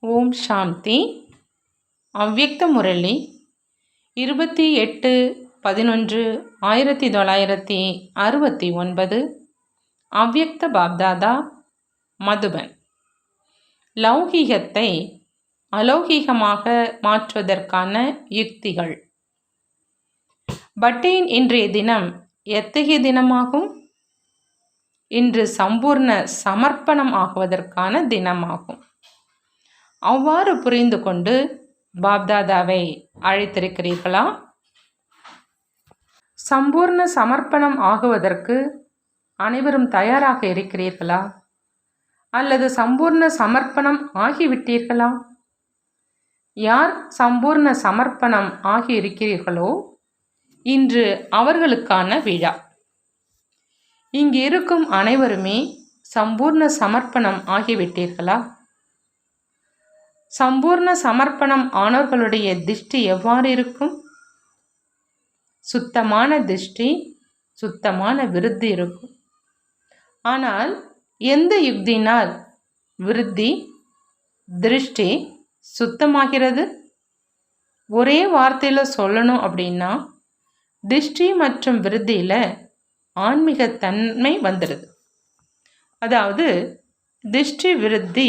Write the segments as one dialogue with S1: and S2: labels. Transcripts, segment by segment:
S1: ஓம் சாந்தி. அவ்யக்த முரளி. இருபத்தி எட்டு பதினொன்று ஆயிரத்தி தொள்ளாயிரத்தி அறுபத்தி ஒன்பது. அவ்யக்த பாப்தாதா மதுபன். லௌகீகத்தை அலௌகீகமாக மாற்றுவதற்கான யுக்திகள். பட்டேன் இன்றைய தினம் எத்தகைய தினமாகும்? இன்று சம்பூர்ண சமர்ப்பணம் ஆகுவதற்கான தினமாகும். அவ்வாறு புரிந்து கொண்டு பாப்தாதாவை அழைத்திருக்கிறீர்களா? சம்பூர்ண சமர்ப்பணம் ஆகுவதற்கு அனைவரும் தயாராக இருக்கிறீர்களா? அல்லது சம்பூர்ண சமர்ப்பணம் ஆகிவிட்டீர்களா? யார் சம்பூர்ண சமர்ப்பணம் ஆகியிருக்கிறீர்களோ இன்று அவர்களுக்கான விழா. இங்கு இருக்கும் அனைவருமே சம்பூர்ண சமர்ப்பணம் ஆகிவிட்டீர்களா? சம்பூர்ண சமர்ப்பணம் ஆனவர்களுடைய திருஷ்டி எவ்வாறு இருக்கும்? சுத்தமான திருஷ்டி சுத்தமான விருத்தி இருக்கும். ஆனால் எந்த யுக்தினால் விருத்தி திருஷ்டி சுத்தமாகிறது? ஒரே வார்த்தையில் சொல்லணும் அப்படின்னா திருஷ்டி மற்றும் விருத்தியில் ஆன்மீகத்தன்மை வந்துடுது அதாவது திருஷ்டி விருத்தி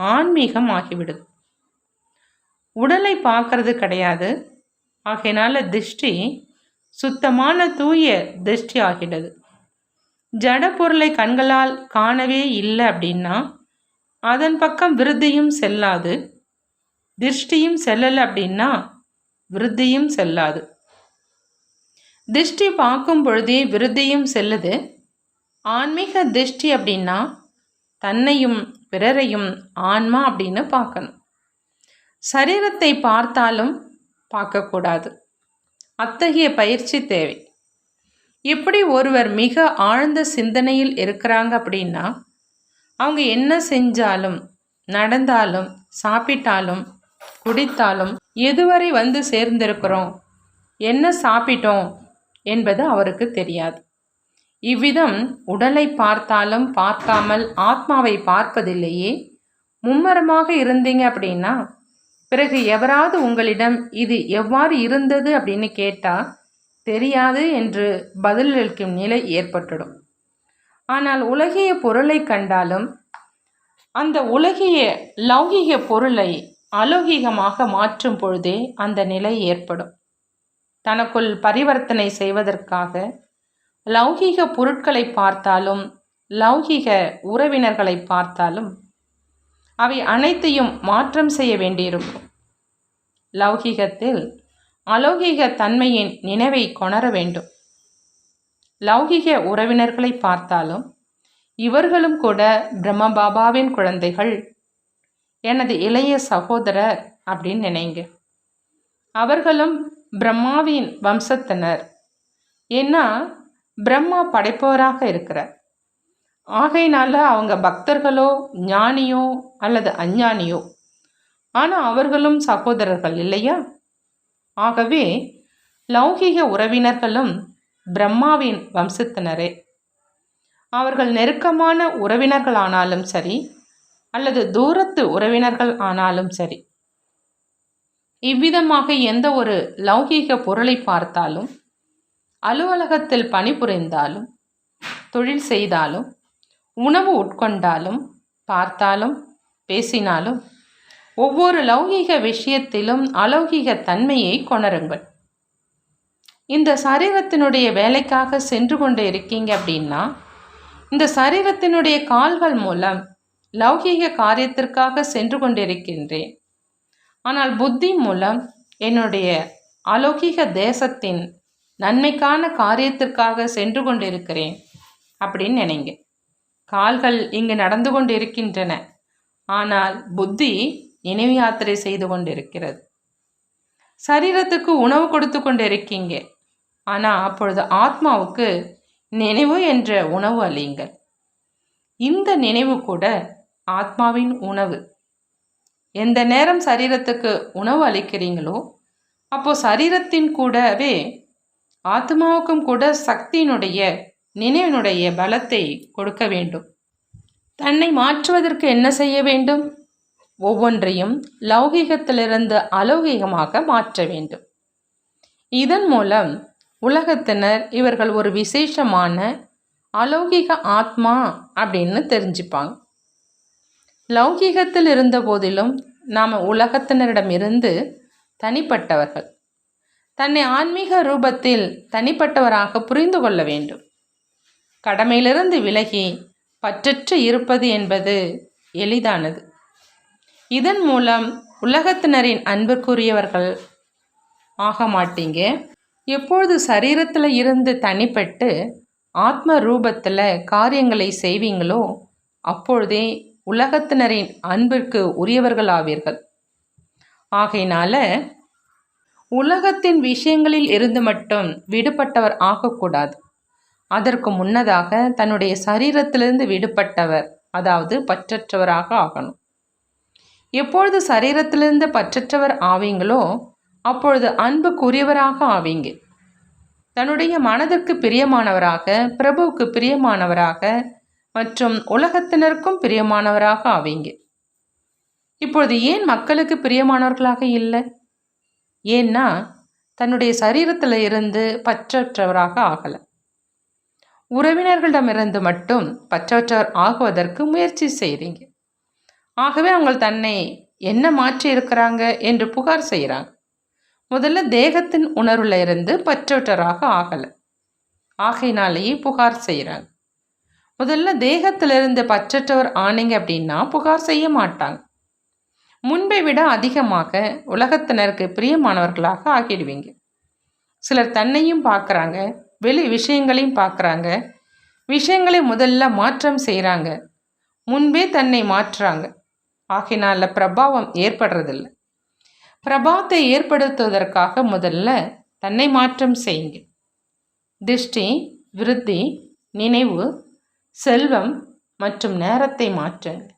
S1: ஆன்மீகம் ஆகிவிடுது உடலை பார்க்கறது கிடையாது. ஆகையினால திருஷ்டி சுத்தமான தூய திருஷ்டி ஆகிடுது ஜட பொருளை கண்களால் காணவே இல்லை அப்படின்னா அதன் பக்கம் விருத்தியும் செல்லாது. திருஷ்டியும் செல்லலை அப்படின்னா விருத்தியும் செல்லாது. திருஷ்டி பார்க்கும் பொழுதே விருத்தியும் செல்லுது. ஆன்மீக திருஷ்டி அப்படின்னா தன்னையும் பிறரையும் ஆன்மா அப்படின்னு பார்க்கணும். சரீரத்தை பார்த்தாலும் பார்க்கக்கூடாது. அத்தகைய பயிற்சி தேவை. எப்படி ஒருவர் மிக ஆழ்ந்த சிந்தனையில் இருக்கிறாங்க அப்படின்னா அவங்க என்ன செஞ்சாலும் நடந்தாலும் சாப்பிட்டாலும் குடித்தாலும் எதுவரை வந்து சேர்ந்திருக்கிறோம் என்ன சாப்பிட்டோம் என்பது அவருக்கு தெரியாது. இவ்விதம் உடலை பார்த்தாலும் பார்க்காமல் ஆத்மாவை பார்ப்பதில்லையே. மும்மரமாக இருந்தீங்க அப்படின்னா பிறகு எவராவது உங்களிடம் இது எவ்வாறு இருந்தது அப்படின்னு கேட்டால் தெரியாது என்று பதிலளிக்கும் நிலை ஏற்பட்டுடும். ஆனால் உலகிய பொருளை கண்டாலும் அந்த உலகிய லௌகிக பொருளை அலௌகிகமாக மாற்றும் பொழுதே அந்த நிலை ஏற்படும். தனக்குள் பரிவர்த்தனை செய்வதற்காக லௌகீக பொருட்களை பார்த்தாலும் லௌகீக உறவினர்களை பார்த்தாலும் அவை அனைத்தையும் மாற்றம் செய்ய வேண்டியிருக்கும். லௌகீகத்தில் அலௌகீக தன்மையின் நினைவை கொணர வேண்டும். லௌகிக உறவினர்களை பார்த்தாலும் இவர்களும் கூட பிரம்மபாபாவின் குழந்தைகள் எனது இளைய சகோதரர் அப்படின்னு நினைங்க. அவர்களும் பிரம்மாவின் வம்சத்தினர். ஏன்னா பிரம்மா படைப்பவராக இருக்கிறார். ஆகையினால அவங்க பக்தர்களோ ஞானியோ அல்லது அஞ்ஞானியோ. ஆனால் அவர்களும் சகோதரர்கள் இல்லையா? ஆகவே லௌகிக உறவினர்களும் பிரம்மாவின் வம்சத்தினரே. அவர்கள் நெருக்கமான உறவினர்கள் ஆனாலும் சரி அல்லது தூரத்து உறவினர்கள் ஆனாலும் சரி. இவ்விதமாக எந்த ஒரு லௌகீக பொருளை பார்த்தாலும் அலுவலகத்தில் பணிபுரிந்தாலும் தொழில் செய்தாலும் உணவு உட்கொண்டாலும் பார்த்தாலும் பேசினாலும் ஒவ்வொரு லௌகீக விஷயத்திலும் அலௌகீக தன்மையை கொணருங்கள். இந்த சரீரத்தினுடைய வேலைக்காக சென்று கொண்டு இருக்கீங்க அப்படின்னா இந்த சரீரத்தினுடைய கால்கள் மூலம் லௌகீக காரியத்திற்காக சென்று கொண்டிருக்கின்றேன். ஆனால் புத்தி மூலம் என்னுடைய அலௌகீக தேசத்தின் நன்மைக்கான காரியத்திற்காக சென்று கொண்டிருக்கிறேன் அப்படின்னு நினைங்க. கால்கள் இங்கு நடந்து கொண்டு இருக்கின்றன ஆனால் புத்தி நினைவு யாத்திரை செய்து கொண்டிருக்கிறது. சரீரத்துக்கு உணவு கொடுத்து கொண்டு இருக்கீங்க ஆனால் அப்பொழுது ஆத்மாவுக்கு நினைவு என்ற உணவு அழியுங்கள் இந்த நினைவு கூட ஆத்மாவின் உணவு. எந்த நேரம் சரீரத்துக்கு உணவு அளிக்கிறீங்களோ அப்போது சரீரத்தின் கூடவே ஆத்மாவுக்கும் கூட சக்தியினுடைய நினைவினுடைய பலத்தை கொடுக்க வேண்டும். தன்னை மாற்றுவதற்கு என்ன செய்ய வேண்டும்? ஒவ்வொன்றையும் லௌகிகத்திலிருந்து அலௌகிகமாக மாற்ற வேண்டும். இதன் மூலம் உலகத்தினர் இவர்கள் ஒரு விசேஷமான அலௌகிக ஆத்மா அப்படின்னு தெரிஞ்சுப்பாங்க. லௌகிகத்தில் இருந்த போதிலும் நாம் உலகத்தினரிடமிருந்து தனிப்பட்டவர்கள். தன்னை ஆன்மீக ரூபத்தில் தனிப்பட்டவராக புரிந்து கொள்ள வேண்டும். கடமையிலிருந்து விலகி பற்றற்று இருப்பது என்பது எளிதானது. இதன் மூலம் உலகத்தினரின் அன்பிற்குரியவர்கள் ஆக மாட்டீங்க. எப்பொழுது சரீரத்தில் இருந்து தனிப்பட்டு ஆத்ம ரூபத்தில் காரியங்களை செய்வீங்களோ அப்பொழுதே உலகத்தினரின் அன்பிற்கு உரியவர்கள் ஆவீர்கள் ஆகையினால உலகத்தின் விஷயங்களில் இருந்து மட்டும் விடுபட்டவர் ஆகக்கூடாது. அதற்கு முன்னதாக தன்னுடைய சரீரத்திலிருந்து விடுபட்டவர் அதாவது பற்றற்றவராக ஆகணும். எப்பொழுது சரீரத்திலிருந்து பற்றற்றவர் ஆவீங்களோ அப்பொழுது அன்புக்குரியவராக ஆவீங்க. தன்னுடைய மனதிற்கு பிரியமானவராக பிரபுவுக்கு பிரியமானவராக மற்றும் உலகத்தினருக்கும் பிரியமானவராக ஆவீங்க. இப்பொழுது ஏன் மக்களுக்கு பிரியமானவர்களாக இல்லை? ஏன்னா தன்னுடைய சரீரத்தில் இருந்து பற்றற்றவராக ஆகலை. உறவினர்களிடமிருந்து மட்டும் பற்றற்றவர் ஆகுவதற்கு முயற்சி செய்கிறீங்க ஆகவே அவங்க தன்னை என்ன மாற்றி இருக்கிறாங்க என்று புகார் செய்கிறாங்க முதல்ல தேகத்தின் உணர்வுல இருந்து பற்றற்றராக ஆகலை. ஆகையினாலேயே புகார் செய்கிறாங்க முதல்ல தேகத்திலிருந்து பற்றற்றவர் ஆனீங்க அப்படின்னா புகார் செய்ய மாட்டாங்க. முன்பை விட அதிகமாக உலகத்தினருக்கு பிரியமானவர்களாக ஆகிடுவீங்க. சிலர் தன்னையும் பார்க்குறாங்க வெளி விஷயங்களையும் பார்க்குறாங்க விஷயங்களை முதல்ல மாற்றம் செய்கிறாங்க முன்பே தன்னை மாற்றுறாங்க ஆகினால பிரபாவம் ஏற்படுறதில்லை. பிரபாவத்தை ஏற்படுத்துவதற்காக முதல்ல தன்னை மாற்றம் செய்யுங்க. திருஷ்டி விருத்தி நினைவு செல்வம் மற்றும் நேரத்தை மாற்றுங்க.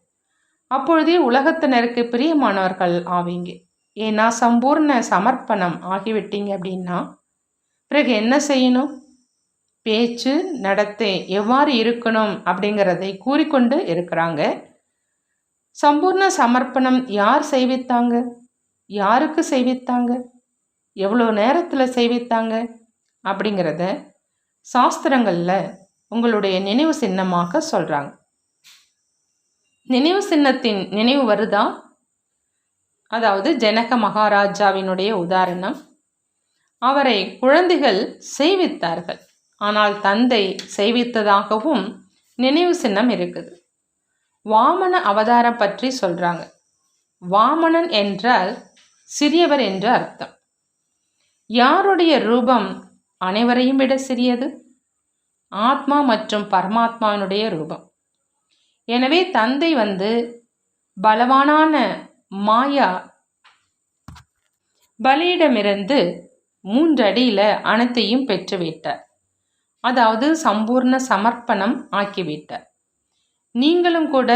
S1: அப்பொழுதே உலகத்தினருக்கு பிரியமானவர்கள் ஆவீங்க. ஏன்னா சம்பூர்ண சமர்ப்பணம் ஆகிவிட்டீங்க அப்படின்னா பிறகு என்ன செய்யணும்? பேச்சு நடத்தை எவ்வாறு இருக்கணும் அப்படிங்கிறதை கூறிக்கொண்டு இருக்கிறாங்க. சம்பூர்ண சமர்ப்பணம் யார் செய்வித்தாங்க? யாருக்கு செய்வித்தாங்க? எவ்வளோ நேரத்தில் செய்வித்தாங்க? அப்படிங்கிறத சாஸ்திரங்களில் உங்களுடைய நினைவு சின்னமாக சொல்கிறாங்க நினைவு சின்னத்தின் நினைவு வருதா? அதாவது ஜனக மகாராஜாவினுடைய உதாரணம். அவரை குழந்தைகள் செய்வித்தார்கள். ஆனால் தந்தை செய்வித்ததாகவும் நினைவு சின்னம் இருக்குது. வாமன அவதாரம் பற்றி சொல்கிறாங்க வாமனன் என்றால் சிறியவர் என்று அர்த்தம். யாருடைய ரூபம் அனைவரையும் விட சிறியது? ஆத்மா மற்றும் பரமாத்மாவினுடைய ரூபம். எனவே தந்தை வந்து பலவானான மாயா பலியிடமிருந்து மூன்றடியில் அனைத்தையும் பெற்றுவிட்டார். அதாவது சம்பூர்ண சமர்ப்பணம் ஆக்கிவிட்டார். நீங்களும் கூட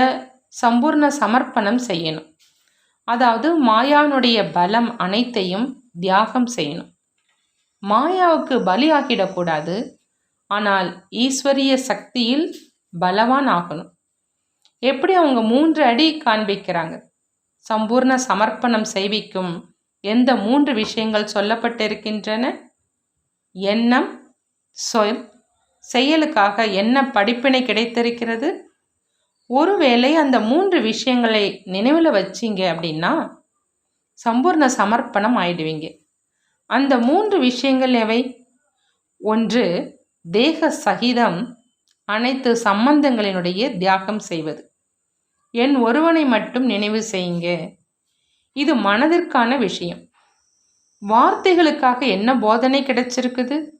S1: சம்பூர்ண சமர்ப்பணம் செய்யணும். அதாவது மாயானுடைய பலம் அனைத்தையும் தியாகம் செய்யணும். மாயாவுக்கு பலியாகிடக்கூடாது ஆனால் ஈஸ்வரிய சக்தியில் பலவான் ஆகணும். எப்படி அவங்க மூன்று அடி காண்பிக்கிறாங்க? சம்பூர்ண சமர்ப்பணம் செய்விக்கும் எந்த மூன்று விஷயங்கள் சொல்லப்பட்டிருக்கின்றன? எண்ணம் சொல் செயலுக்காக என்ன படிப்பினை கிடைத்திருக்கிறது? ஒருவேளை அந்த மூன்று விஷயங்களை நினைவில் வச்சிங்க அப்படின்னா சம்பூர்ண சமர்ப்பணம் ஆயிடுவீங்க. அந்த மூன்று விஷயங்கள் எவை? ஒன்று தேக சகிதம் அனைத்து சம்பந்தங்களினுடைய தியாகம் செய்வது. என் ஒருவனை மட்டும் நினைவு செய்யுங்க. இது மனதிற்கான விஷயம். வார்த்தைகளுக்காக என்ன போதனை கிடைச்சிருக்குது?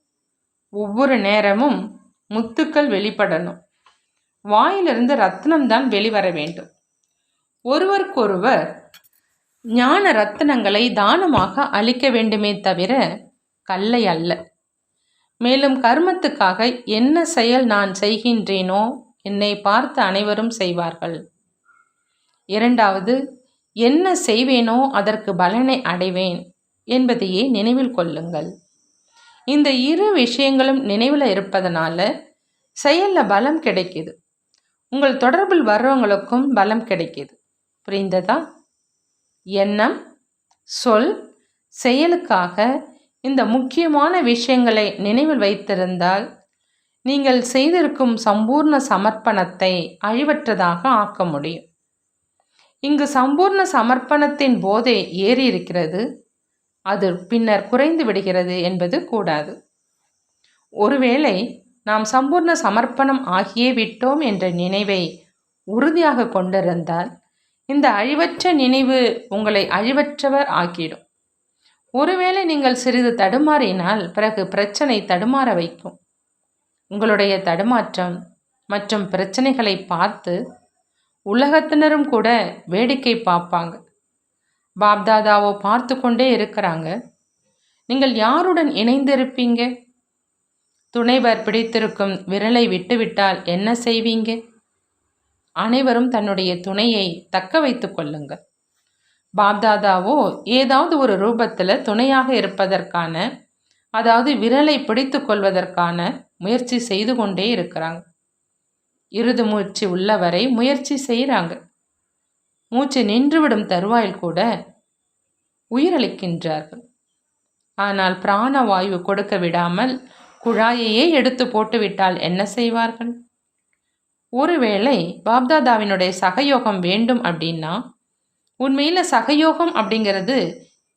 S1: ஒவ்வொரு நேரமும் முத்துக்கள் வெளிப்படணும். வாயிலிருந்து ரத்னம் தான் வெளிவர வேண்டும். ஒருவருக்கொருவர் ஞான ரத்னங்களை தானமாக அளிக்க வேண்டுமே தவிர கல்லை அல்ல. மேலும் கர்மத்துக்காக என்ன செயல் நான் செய்கின்றேனோ என்னை பார்த்து அனைவரும் செய்வார்கள். இரண்டாவது என்ன செய்வேனோ அதற்கு பலனை அடைவேன் என்பதையே நினைவில் கொள்ளுங்கள். இந்த இரு விஷயங்களும் நினைவில் இருப்பதனால செயலில் பலம் கிடைக்கிது. உங்கள் தொடர்பில் வர்றவங்களுக்கும் பலம் கிடைக்கிது. புரிந்ததா? எண்ணம் சொல் செயலுக்காக இந்த முக்கியமான விஷயங்களை நினைவில் வைத்திருந்தால் நீங்கள் செய்திருக்கும் சம்பூர்ண சமர்ப்பணத்தை அழிவற்றதாக ஆக்க முடியும். இங்கு சம்பூர்ண சமர்ப்பணத்தின் போதை ஏறி இருக்கிறது அது பின்னர் குறைந்து விடுகிறது என்பது கூடாது. ஒருவேளை நாம் சம்பூர்ண சமர்ப்பணம் ஆகியே விட்டோம் என்ற நினைவை உறுதியாக கொண்டிருந்தால் இந்த அழிவற்ற நினைவு உங்களை அழிவற்றவர் ஆக்கிடும். ஒருவேளை நீங்கள் சிறிது தடுமாறினால் பிறகு பிரச்சனை தடுமாற வைக்கும். உங்களுடைய தடுமாற்றம் மற்றும் பிரச்சனைகளை பார்த்து உலகத்தினரும் கூட வேடிக்கை பார்ப்பாங்க. பாப்தாதாவோ பார்த்து கொண்டே இருக்கிறாங்க. நீங்கள் யாருடன் இணைந்திருப்பீங்க? துணைவர் பிடித்திருக்கும் விரலை விட்டுவிட்டால் என்ன செய்வீங்க? அனைவரும் தன்னுடைய துணையை தக்க வைத்து கொள்ளுங்கள் பாப்தாதாவோ ஏதாவது ஒரு ரூபத்தில் துணையாக இருப்பதற்கான அதாவது விரலை பிடித்து கொள்வதற்கான முயற்சி செய்து கொண்டே இருக்கிறாங்க. இறுது மூச்சு உள்ளவரை முயற்சி செய்கிறாங்க மூச்சு நின்றுவிடும் தருவாயில் கூட உயிரளிக்கின்றார்கள். ஆனால் பிராணவாயு கொடுக்க விடாமல் குழாயையே எடுத்து போட்டுவிட்டால் என்ன செய்வார்கள்? ஒருவேளை பாப்தாதாவினுடைய சகயோகம் வேண்டும் அப்படின்னா உண்மையில் சகயோகம் அப்படிங்கிறது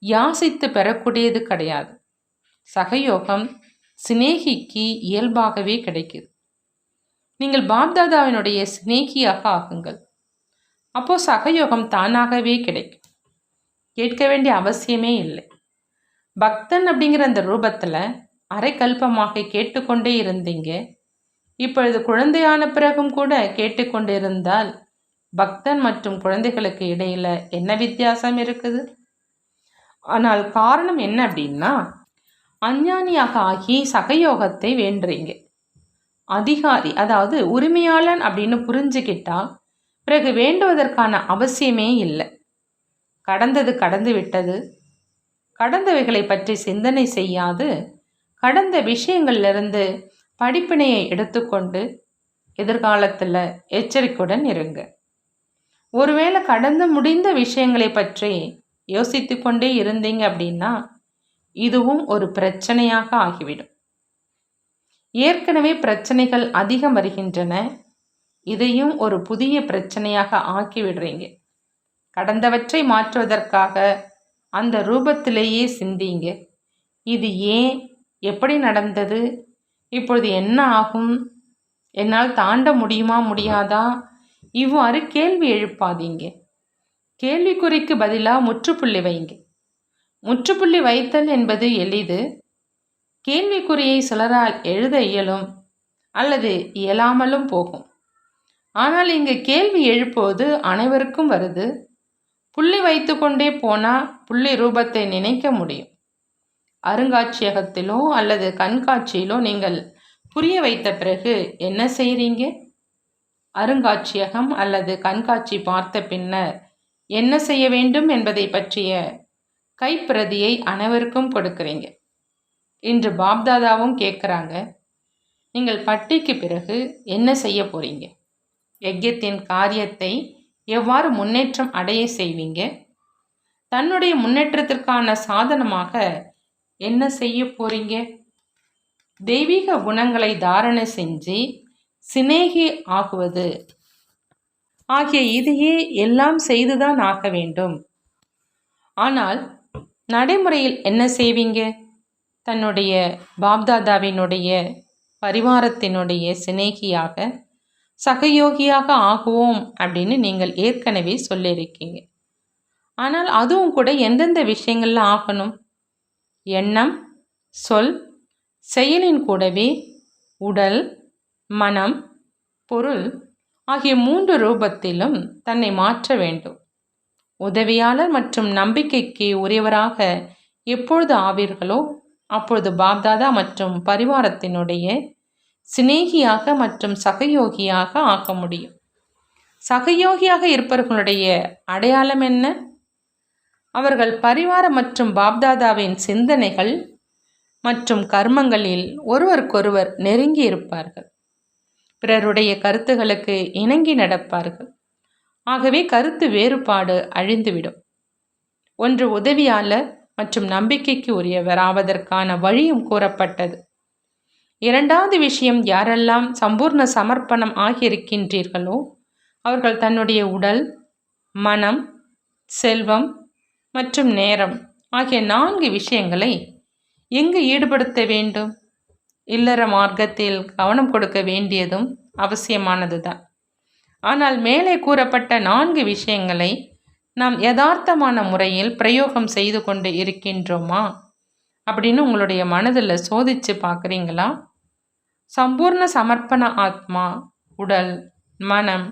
S1: யாசித்து பெறக்கூடியது கிடையாது. சகயோகம் சிநேகிக்கு இயல்பாகவே கிடைக்குது. நீங்கள் பாப்தாதாவினுடைய சிநேகியாக ஆகுங்கள். அப்போ சகயோகம் தானாகவே கிடைக்கும். கேட்க வேண்டிய அவசியமே இல்லை. பக்தன் அப்படிங்கிற அந்த ரூபத்தில் அரைக்கல்பமாக கேட்டுக்கொண்டே இருந்தீங்க. இப்பொழுது குழந்தையான பிறகும் கூட கேட்டுக்கொண்டிருந்தால் பக்தன் மற்றும் குழந்தைகளுக்கு இடையில் என்ன வித்தியாசம் இருக்குது? ஆனால் காரணம் என்ன அப்படின்னா அஞ்ஞானியாக ஆகி சகயோகத்தை வேண்டுறீங்க. அதிகாரி அதாவது உரிமையாளன் அப்படின்னு புரிஞ்சுக்கிட்டா பிறகு வேண்டுவதற்கான அவசியமே இல்லை. கடந்தது கடந்து விட்டது. கடந்தவைகளை பற்றி சிந்தனை செய்யாது. கடந்த விஷயங்கள்லேருந்து படிப்பினையை எடுத்துக்கொண்டு எதிர்காலத்தில் எச்சரிக்கையுடன் இருங்க. ஒருவேளை கடந்து முடிந்த விஷயங்களை பற்றி யோசித்து கொண்டே இருந்தீங்க அப்படின்னா இதுவும் ஒரு பிரச்சனையாக ஆகிவிடும். ஏற்கனவே பிரச்சனைகள் அதிகம் வருகின்றன. இதையும் ஒரு புதிய பிரச்சனையாக ஆக்கி விடுறீங்க. கடந்தவற்றை மாற்றுவதற்காக அந்த ரூபத்திலேயே சிந்திங்க. இது ஏன்? எப்படி நடந்தது? இப்பொழுது என்ன ஆகும்? என்னால் தாண்ட முடியுமா? முடியாதா? இவ்வாறு கேள்வி எழுப்பாதீங்க. கேள்விக்குறிக்கு பதிலாக முற்றுப்புள்ளி வைங்க. முற்றுப்புள்ளி வைத்தல் என்பது எளிது. கேள்விக்குறியை சிலரால் எழுத இயலும் அல்லது இயலாமலும் போகும். ஆனால் இங்கு கேள்வி எழுப்புவது அனைவருக்கும் வருது. புள்ளி வைத்து கொண்டே போனால் புள்ளி ரூபத்தை நினைக்க முடியும். அருங்காட்சியகத்திலோ அல்லது கண்காட்சியிலோ நீங்கள் புரிய வைத்த பிறகு என்ன செய்கிறீங்க அருங்காட்சியகம் அல்லது கண்காட்சி பார்த்த பின்னர் என்ன செய்ய வேண்டும் என்பதை பற்றிய கைப்பிரதியை அனைவருக்கும் கொடுக்குறீங்க. இன்று பாப்தாதாவும் கேட்குறாங்க நீங்கள் பட்டிக்கு பிறகு என்ன செய்ய போகிறீங்க யஜ்யத்தின் காரியத்தை எவ்வாறு முன்னேற்றம் அடைய செய்வீங்க? தன்னுடைய முன்னேற்றத்திற்கான சாதனமாக என்ன செய்ய போறீங்க? தெய்வீக குணங்களை தாரணை செஞ்சு சிநேகி ஆகுவது ஆகிய இதையே எல்லாம் செய்துதான் ஆக வேண்டும். ஆனால் நடைமுறையில் என்ன செய்வீங்க? தன்னுடைய பாப்தாதாவினுடைய பரிவாரத்தினுடைய சிநேகியாக சகயோகியாக ஆகுவோம் அப்படின்னு நீங்கள் ஏற்கனவே சொல்லியிருக்கீங்க. ஆனால் அதுவும் கூட எந்தெந்த விஷயங்களில் ஆகணும்? எண்ணம் சொல் செயலின் கூடவே உடல் மனம் பொருள் ஆகிய மூன்று ரூபத்திலும் தன்னை மாற்ற வேண்டும். உதவியாளர் மற்றும் நம்பிக்கைக்கு உரியவராக எப்பொழுது ஆவீர்களோ அப்பொழுது பாப்தாதா மற்றும் பரிவாரத்தினுடைய சிநேகியாக மற்றும் சகயோகியாக ஆக்க முடியும். சகயோகியாக இருப்பவர்களுடைய அடையாளம் என்ன? அவர்கள் பரிவார மற்றும் பாப்தாதாவின் சிந்தனைகள் மற்றும் கர்மங்களில் ஒருவருக்கொருவர் நெருங்கி இருப்பார்கள். பிறருடைய கருத்துகளுக்கு இணங்கி நடப்பார்கள். ஆகவே கருத்து வேறுபாடு அழிந்துவிடும். ஒன்று உதவியாளர் மற்றும் நம்பிக்கைக்கு உரியவராவதற்கான வழியும் கூறப்பட்டது. இரண்டாவது விஷயம் யாரெல்லாம் சம்பூர்ண சமர்ப்பணம் ஆகியிருக்கின்றீர்களோ அவர்கள் தன்னுடைய உடல் மனம் செல்வம் மற்றும் நேரம் ஆகிய நான்கு விஷயங்களை எங்கு ஈடுபடுத்த வேண்டும்? இல்லற மார்க்கத்தில் கவனம் கொடுக்க வேண்டியதும் அவசியமானதுதான். ஆனால் மேலே கூறப்பட்ட நான்கு விஷயங்களை நாம் யதார்த்தமான முறையில் பிரயோகம் செய்து கொண்டு இருக்கின்றோமா? அப்படின்னு உங்களுடைய மனதில் சோதித்து பார்க்குறீங்களா? சம்பூர்ண சமர்ப்பண ஆத்மா உடல் மனம்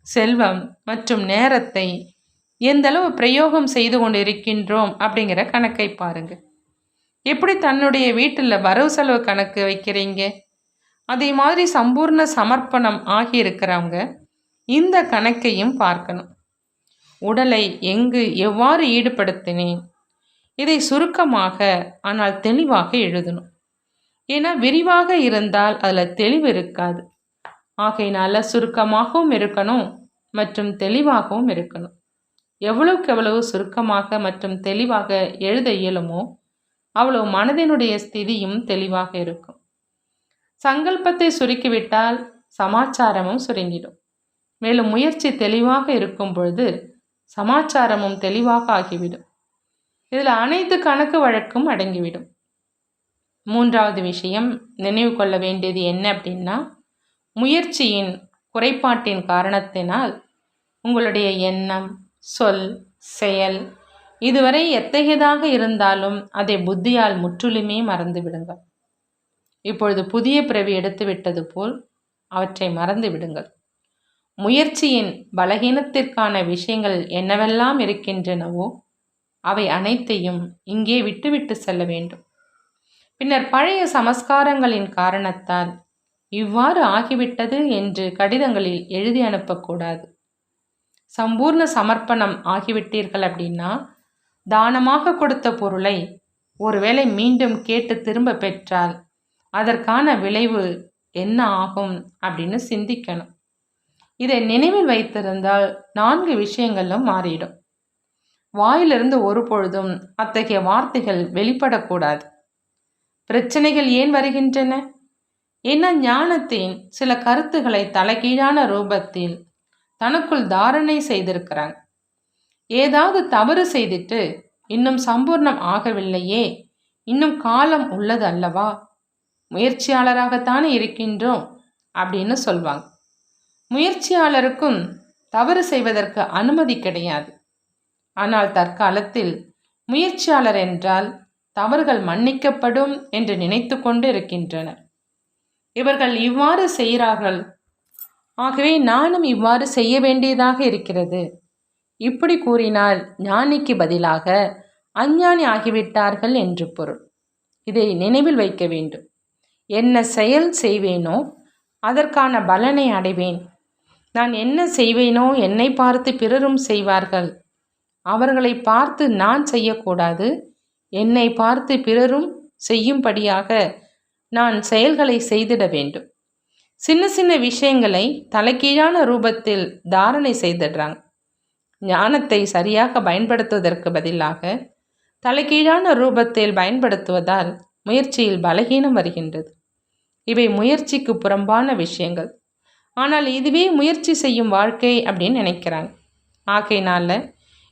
S1: செல்வம் மற்றும் நேரத்தை எந்தளவு பிரயோகம் செய்து கொண்டு இருக்கின்றோம் அப்படிங்கிற கணக்கை பாருங்க. எப்படி தன்னுடைய வீட்டில் வரவு செலவு கணக்கு வைக்கிறீங்க? அதே மாதிரி சம்பூர்ண சமர்ப்பணம் ஆகியிருக்கிறவங்க இந்த கணக்கையும் பார்க்கணும். உடலை எங்கு எவ்வாறு ஈடுபடுத்தினேன்? இதை சுருக்கமாக ஆனால் தெளிவாக எழுதணும். ஏன்னா விரிவாக இருந்தால் அதில் தெளிவு இருக்காது. ஆகையினால சுருக்கமாகவும் இருக்கணும் மற்றும் தெளிவாகவும் இருக்கணும். எவ்வளவுக்கு எவ்வளவு சுருக்கமாக மற்றும் தெளிவாக எழுத இயலுமோ அவ்வளவு மனதினுடைய ஸ்திதியும் தெளிவாக இருக்கும். சங்கல்பத்தை சுருக்கிவிட்டால் சமாச்சாரமும் சுருங்கிடும். மேலும் முயற்சி தெளிவாக இருக்கும் பொழுது சமாச்சாரமும் தெளிவாக ஆகிவிடும். இதில் அனைத்து கணக்கு வழக்கும் அடங்கிவிடும். மூன்றாவது விஷயம் நினைவு கொள்ள வேண்டியது என்ன அப்படின்னா முயற்சியின் குறைபாட்டின் காரணத்தினால் உங்களுடைய எண்ணம் சொல் செயல் இதுவரை எத்தகையதாக இருந்தாலும் அதை புத்தியால் முற்றிலுமே மறந்து விடுங்கள் இப்பொழுது புதிய பிறவி எடுத்து விட்டது போல் அவற்றை மறந்து விடுங்கள் முயற்சியின் பலகீனத்திற்கான விஷயங்கள் என்னவெல்லாம் இருக்கின்றனவோ அவை அனைத்தையும் இங்கே விட்டுவிட்டு செல்ல வேண்டும். பின்னர் பழைய சமஸ்காரங்களின் காரணத்தால் இவ்வாறு ஆகிவிட்டது என்று கடிதங்களில் எழுதி அனுப்பக்கூடாது. சம்பூர்ண சமர்ப்பணம் ஆகிவிட்டீர்கள் அப்படின்னா தானமாக கொடுத்த பொருளை ஒருவேளை மீண்டும் கேட்டு திரும்ப பெற்றால் அதற்கான விளைவு என்ன ஆகும் அப்படின்னு சிந்திக்கணும். இதை நினைவில் வைத்திருந்தால் நான்கு விஷயங்களும் மாறிடும். வாயிலிருந்து ஒரு பொழுதும் அத்தகைய வார்த்தைகள் வெளிப்படக்கூடாது. பிரச்சனைகள் ஏன் வருகின்றன? என்ன ஞானத்தின் சில கருத்துக்களை தலைகீழான ரூபத்தில் தனக்குள் தாரணை செய்திருக்கிறாங்க ஏதாவது தவறு செய்துட்டு இன்னும் சம்பூர்ணம் ஆகவில்லையே இன்னும் காலம் உள்ளது அல்லவா? முயற்சியாளராகத்தானே இருக்கின்றோம் அப்படின்னு சொல்வாங்க. முயற்சியாளருக்கும் தவறு செய்வதற்கு அனுமதி கிடையாது. ஆனால் தற்காலத்தில் முயற்சியாளர் என்றால் தவறுகள் மன்னிக்கப்படும் என்று நினைத்து கொண்டு இருக்கின்றனர் இவர்கள் இவ்வாறு செய்கிறார்கள். ஆகவே நானும் இவ்வாறு செய்ய வேண்டியதாக இருக்கிறது. இப்படி கூறினால் ஞானிக்கு பதிலாக அஞ்ஞானி ஆகிவிட்டார்கள் என்று பொருள். இதை நினைவில் வைக்க வேண்டும். என்ன செயல் செய்வேனோ அதற்கான பலனை அடைவேன். நான் என்ன செய்வேனோ என்னை பார்த்து பிறரும் செய்வார்கள். அவர்களை பார்த்து நான் செய்யக்கூடாது. என்னை பார்த்து பிறரும் செய்யும்படியாக நான் செயல்களை செய்திட வேண்டும். சின்ன சின்ன விஷயங்களை தலைக்கீழான ரூபத்தில் தாரணை செய்திடுறாங்க. ஞானத்தை சரியாக பயன்படுத்துவதற்கு பதிலாக தலைக்கீழான ரூபத்தில் பயன்படுத்துவதால் முயற்சியில் பலகீனம் வருகின்றது. இவை முயற்சிக்கு புறம்பான விஷயங்கள். ஆனால் இதுவே முயற்சி செய்யும் வாழ்க்கை அப்படின்னு நினைக்கிறாங்க. ஆகையினால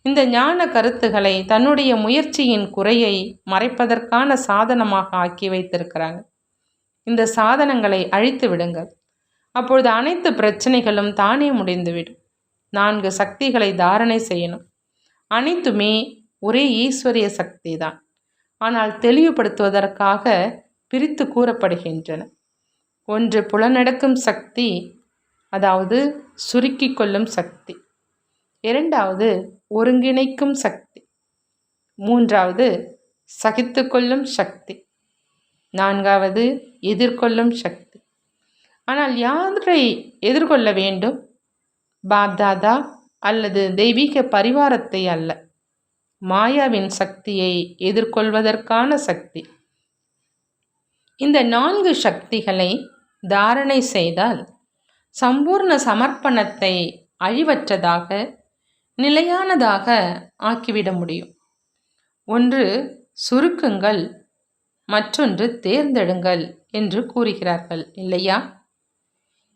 S1: இந்த ஞான கருத்துக்களை தன்னுடைய முயற்சியின் குறையை மறைப்பதற்கான சாதனமாக ஆக்கி வைத்திருக்கிறாங்க. இந்த சாதனங்களை அழித்து விடுங்கள். அப்பொழுது அனைத்து பிரச்சனைகளும் தானே முடிந்துவிடும். நான்கு சக்திகளை தாரணை செய்யணும். அனைத்துமே ஒரே ஈஸ்வரிய சக்தி தான் ஆனால் தெளிவுபடுத்துவதற்காக பிரித்து கூறப்படுகின்றன. ஒன்று புலநடக்கும் சக்தி அதாவது சுருக்கி கொள்ளும் சக்தி. இரண்டாவது ஒருங்கிணைக்கும் சக்தி. மூன்றாவது சகித்து கொள்ளும் சக்தி. நான்காவது எதிர்கொள்ளும் சக்தி. ஆனால் யாரை எதிர்கொள்ள வேண்டும்? பாப்தாதா அல்லது தெய்வீக பரிவாரத்தை அல்ல. மாயாவின் சக்தியை எதிர்கொள்வதற்கான சக்தி. இந்த நான்கு சக்திகளை தாரணை செய்தால் சம்பூர்ண சமர்ப்பணத்தை அழிவற்றதாக நிலையானதாக ஆக்கிவிட முடியும். ஒன்று சுருக்குங்கள். மற்றொன்று தேர்ந்தெடுங்கள் என்று கூறுகிறார்கள் இல்லையா?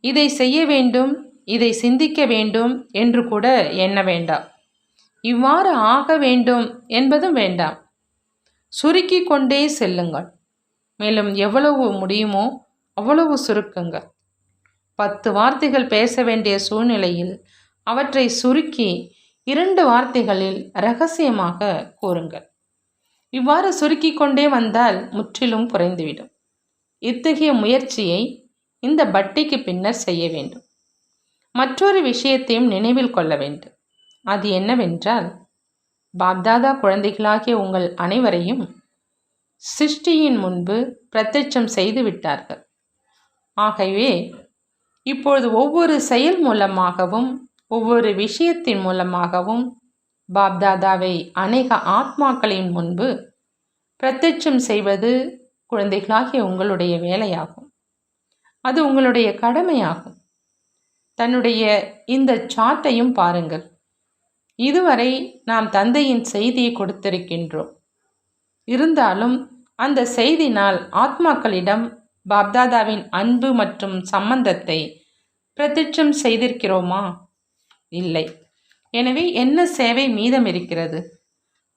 S1: இதை செய்ய வேண்டும் இதை சிந்திக்க வேண்டும் என்று கூட எண்ண வேண்டாம். இவ்வாறு ஆக வேண்டும் என்பதும் வேண்டாம். சுருக்கி கொண்டே செல்லுங்கள். மேலும் எவ்வளவு முடியுமோ அவ்வளவு சுருக்குங்கள். பத்து வார்த்தைகள் பேச வேண்டிய சூழ்நிலையில் அவற்றை சுருக்கி இரண்டு வார்த்தைகளில் ரகசியமாக கூறுங்கள். இவ்வாறு சுருக்கி கொண்டே வந்தால் முற்றிலும் குறைந்துவிடும் இத்தகைய முயற்சியை இந்த பட்டிக்கு பின்னர் செய்ய வேண்டும். மற்றொரு விஷயத்தையும் நினைவில் கொள்ள வேண்டும். அது என்னவென்றால் பாப்தாதா குழந்தைகளாகிய உங்கள் அனைவரையும் சிருஷ்டியின் முன்பு பிரத்யட்சம் செய்து விட்டார்கள். ஆகவே இப்பொழுது ஒவ்வொரு செயல் மூலமாகவும் ஒவ்வொரு விஷயத்தின் மூலமாகவும் பாப்தாதாவை அநேக ஆத்மாக்களின் முன்பு பிரத்யட்சம் செய்வது குழந்தைகளாகிய உங்களுடைய வேலையாகும். அது உங்களுடைய கடமையாகும். தன்னுடைய இந்த சாட்டையும் பாருங்கள். இதுவரை நாம் தந்தையின் செய்தியை கொடுத்திருக்கின்றோம். இருந்தாலும் அந்த செய்தினால் ஆத்மாக்களிடம் பாப்தாதாவின் அன்பு மற்றும் சம்பந்தத்தை பிரதிட்சம் செய்திருக்கிறோமா? இல்லை. எனவே என்ன சேவை மீதம் இருக்கிறது?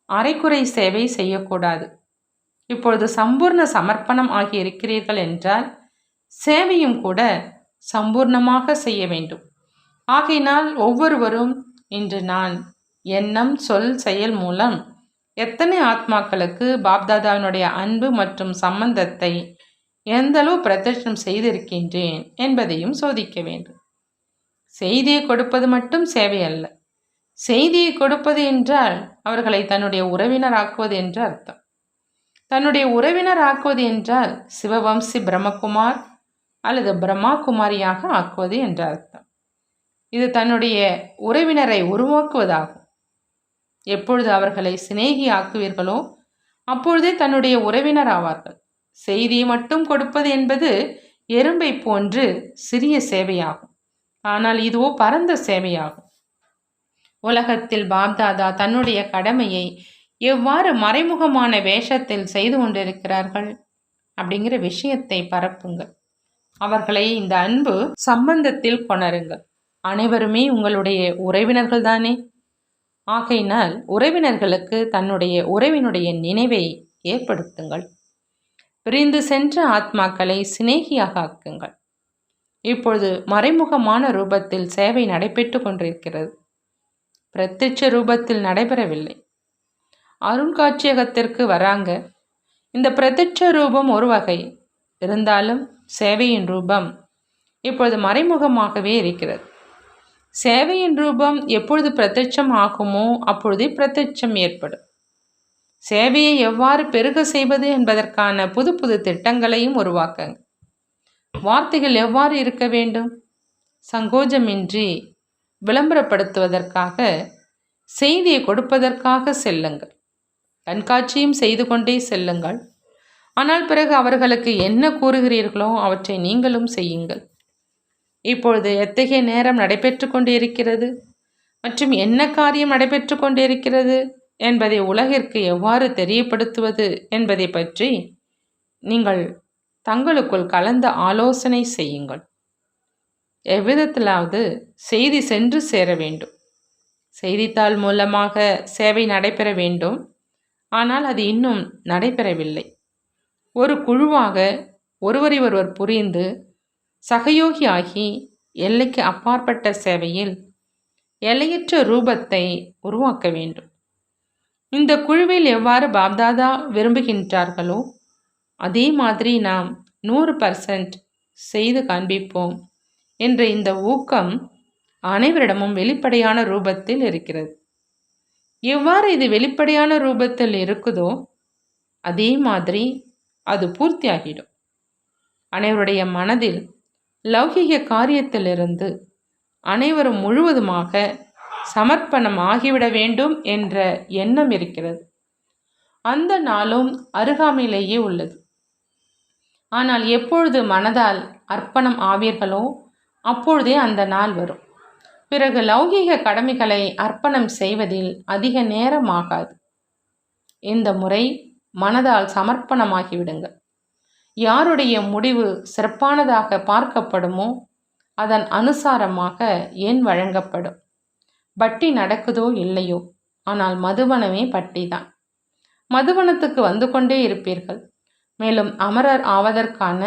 S1: அரைக்குறை சேவை செய்யக்கூடாது. இப்பொழுது சம்பூர்ண சமர்ப்பணம் ஆகியிருக்கிறீர்கள் என்றால் சேவையும் கூட சம்பூர்ணமாக செய்ய வேண்டும். ஆகையினால் ஒவ்வொருவரும் இன்று நான் எண்ணம் சொல் செயல் மூலம் எத்தனை ஆத்மாக்களுக்கு பாப்தாதாவினுடைய அன்பு மற்றும் சம்பந்தத்தை எந்தளவு பிரதட்சணம் செய்திருக்கின்றேன் என்பதையும் சோதிக்க வேண்டும். செய்தியை கொடுப்பது மட்டும் சேவை அல்ல செய்தியை கொடுப்பது என்றால் அவர்களை தன்னுடைய உறவினர் ஆக்குவது என்று அர்த்தம். தன்னுடைய உறவினர் ஆக்குவது என்றால் சிவவம்சி பிரம்மகுமார் அல்லது பிரம்மா குமாரியாக ஆக்குவது என்ற அர்த்தம். இது தன்னுடைய உறவினரை உருவாக்குவதாகும். எப்பொழுது அவர்களை சிநேகி ஆக்குவீர்களோ அப்பொழுதே தன்னுடைய உறவினர் ஆவார்கள். செய்தி மட்டும் கொடுப்பது என்பது எறும்பை போன்று சிறிய சேவையாகும். ஆனால் இதுவோ பரந்த சேவையாகும். உலகத்தில் பாப்தாதா தன்னுடைய கடமையை எவ்வாறு மறைமுகமான வேஷத்தில் செய்து கொண்டிருக்கிறார்கள் அப்படிங்கிற விஷயத்தை பரப்புங்கள். அவர்களை இந்த அன்பு சம்பந்தத்தில் கொணருங்கள். அனைவருமே உங்களுடைய உறவினர்கள் தானே? ஆகையினால் உறவினர்களுக்கு தன்னுடைய உறவினுடைய நினைவை ஏற்படுத்துங்கள். பிரிந்து சென்ற ஆத்மாக்களை சிநேகியாக ஆக்குங்கள். இப்பொழுது மறைமுகமான ரூபத்தில் சேவை நடைபெற்று கொண்டிருக்கிறது. பிரத்யட்ச ரூபத்தில் நடைபெறவில்லை. அருங்காட்சியகத்திற்கு வராங்க. இந்த பிரத்யட்ச ரூபம் ஒரு வகை. இருந்தாலும் சேவையின் ரூபம் இப்பொழுது மறைமுகமாகவே இருக்கிறது. சேவையின் ரூபம் எப்பொழுது பிரத்யட்சம் ஆகுமோ அப்பொழுதே பிரத்யட்சம் ஏற்படும். சேவையை எவ்வாறு பெருக செய்வது என்பதற்கான புது புது திட்டங்களையும் உருவாக்குங்க. வார்த்தைகள் எவ்வாறு இருக்க வேண்டும்? சங்கோஜமின்றி விளம்பரப்படுத்துவதற்காக செய்தியை கொடுப்பதற்காக செல்லுங்கள். கண்காட்சியும் செய்து கொண்டே செல்லுங்கள். ஆனால் பிறகு அவர்களுக்கு என்ன கூறுகிறீர்களோ அவற்றை நீங்களும் செய்யுங்கள். இப்பொழுது எத்தகைய நேரம் நடைபெற்று கொண்டிருக்கிறது? மற்றும் என்ன காரியம் நடைபெற்று கொண்டிருக்கிறது? என்பதை உலகிற்கு எவ்வாறு தெரியப்படுத்துவது என்பதை பற்றி நீங்கள் தங்களுக்குள் கலந்த ஆலோசனை செய்யுங்கள். எவ்விதத்திலாவது செய்தி சென்று சேர வேண்டும். செய்தித்தாள் மூலமாக சேவை நடைபெற வேண்டும். ஆனால் அது இன்னும் நடைபெறவில்லை. ஒரு குழுவாக ஒருவரை ஒருவர் புரிந்து சகயோகியாகி எல்லைக்கு அப்பாற்பட்ட சேவையில் எல்லையற்ற ரூபத்தை உருவாக்க வேண்டும். இந்த குழுவில் எவ்வாறு பாப்தாதா விரும்புகின்றார்களோ அதே மாதிரி நாம் நூறு பர்சன்ட் செய்து காண்பிப்போம் என்ற இந்த ஊக்கம் அனைவரிடமும் வெளிப்படையான ரூபத்தில் இருக்கிறது. எவ்வாறு இது வெளிப்படையான ரூபத்தில் இருக்குதோ அதே மாதிரி அது பூர்த்தியாகிடும். அனைவருடைய மனதில் லௌகிக காரியத்திலிருந்து அனைவரும் முழுவதுமாக சமர்ப்பணம் ஆகிவிட வேண்டும் என்ற எண்ணம் இருக்கிறது. அந்த நாளும் அருகாமையிலேயே உள்ளது. ஆனால் எப்பொழுது மனதால் அர்ப்பணம் ஆவீர்களோ அப்பொழுதே அந்த நாள் வரும். பிறகு லௌகீக கடமைகளை அர்ப்பணம் செய்வதில் அதிக நேரம் ஆகாது. இந்த முறை மனதால் சமர்ப்பணமாகிவிடுங்கள். யாருடைய முடிவு சிறப்பானதாக பார்க்கப்படுமோ அதன் அனுசாரமாக எண் வழங்கப்படும்? பட்டி நடக்குதோ இல்லையோ? ஆனால் மதுவனமே பட்டி தான். மதுவனத்துக்கு வந்து கொண்டே இருப்பீர்கள். மேலும் அமரர் ஆவதற்கான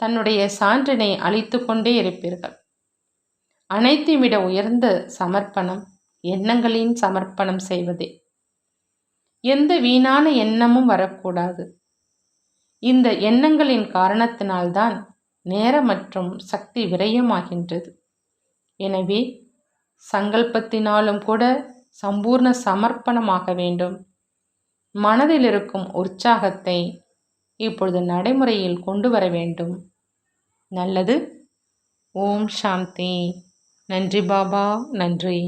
S1: தன்னுடைய சான்றினை அளித்து கொண்டே இருப்பீர்கள். அனைத்தையும் விட உயர்ந்த சமர்ப்பணம் எண்ணங்களின் சமர்ப்பணம் செய்வதே. எந்த வீணான எண்ணமும் வரக்கூடாது. இந்த எண்ணங்களின் காரணத்தினால்தான் நேர மற்றும் சக்தி விரயமாகின்றது. எனவே சங்கல்பத்தினாலும் கூட சம்பூர்ண சமர்ப்பணமாக வேண்டும். மனதில் இருக்கும் உற்சாகத்தை இப்பொழுது நடைமுறையில் கொண்டு வர வேண்டும். நல்லது. ஓம் சாந்தி. நன்றி பாபா. நன்றி.